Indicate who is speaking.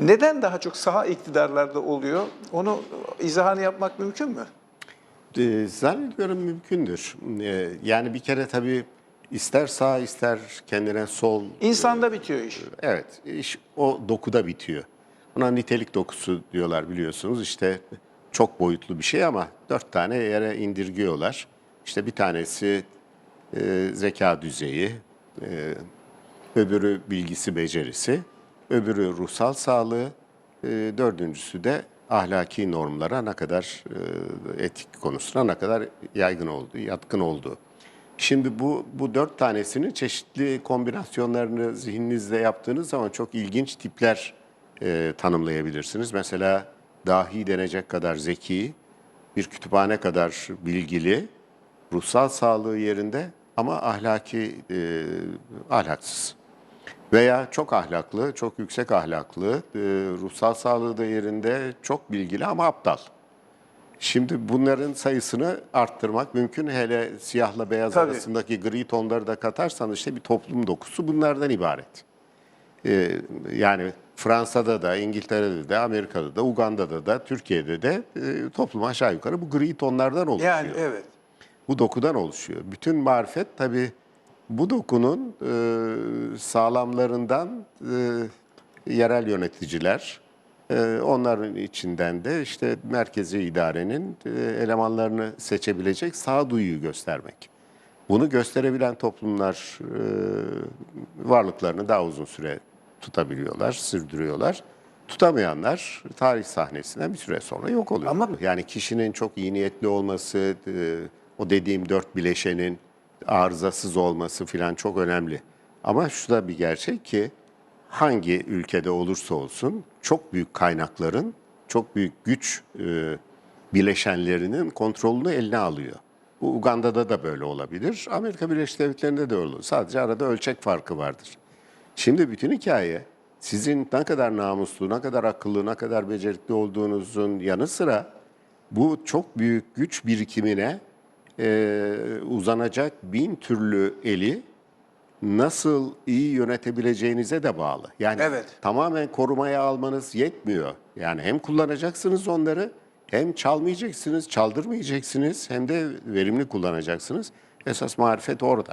Speaker 1: Neden daha çok sağ iktidarlarda oluyor? Onu izahını yapmak mümkün mü?
Speaker 2: Ee, Zannediyorum mümkündür. Ee, Yani bir kere tabii ister sağ ister kendine sol.
Speaker 1: İnsanda bitiyor iş.
Speaker 2: Evet, iş o dokuda bitiyor. Buna nitelik dokusu diyorlar biliyorsunuz. İşte çok boyutlu bir şey ama dört tane yere indirgiyorlar. İşte bir tanesi e, zeka düzeyi, e, öbürü bilgisi becerisi, öbürü ruhsal sağlığı, e, dördüncüsü de ahlaki normlara ne kadar e, etik konusuna ne kadar yaygın olduğu, yatkın olduğu. Şimdi bu bu dört tanesinin çeşitli kombinasyonlarını zihninizde yaptığınız zaman çok ilginç tipler e, tanımlayabilirsiniz. Mesela dahi denecek kadar zeki, bir kütüphane kadar bilgili, ruhsal sağlığı yerinde ama ahlaki e, ahlaksız. Veya çok ahlaklı, çok yüksek ahlaklı, e, ruhsal sağlığı da yerinde, çok bilgili ama aptal. Şimdi bunların sayısını arttırmak mümkün. Hele siyahla beyaz
Speaker 1: Tabii.
Speaker 2: arasındaki gri tonları da katarsanız işte bir toplum dokusu bunlardan ibaret. Ee, yani Fransa'da da, İngiltere'de de, Amerika'da da, Uganda'da da, Türkiye'de de e, toplum aşağı yukarı bu gri tonlardan oluşuyor.
Speaker 1: Yani evet.
Speaker 2: Bu dokudan oluşuyor. Bütün marifet tabii bu dokunun e, sağlamlarından e, yerel yöneticiler, e, onların içinden de işte merkezi idarenin e, elemanlarını seçebilecek sağduyuyu göstermek. Bunu gösterebilen toplumlar e, varlıklarını daha uzun süre tutabiliyorlar, sürdürüyorlar. Tutamayanlar tarih sahnesinden bir süre sonra yok oluyor.
Speaker 1: Ama-
Speaker 2: yani kişinin çok iyi niyetli olması, e, o dediğim dört bileşenin arızasız olması filan çok önemli. Ama şu da bir gerçek ki hangi ülkede olursa olsun çok büyük kaynakların, çok büyük güç e, bileşenlerinin kontrolünü eline alıyor. Bu Uganda'da da böyle olabilir. Amerika Birleşik Devletleri'nde de olur. Sadece arada ölçek farkı vardır. Şimdi bütün hikaye sizin ne kadar namuslu, ne kadar akıllı, ne kadar becerikli olduğunuzun yanı sıra bu çok büyük güç birikimine e, uzanacak bin türlü eli nasıl iyi yönetebileceğinize de bağlı. Yani
Speaker 1: Evet.
Speaker 2: tamamen korumaya almanız yetmiyor. Yani hem kullanacaksınız onları hem çalmayacaksınız, çaldırmayacaksınız hem de verimli kullanacaksınız. Esas marifet orada.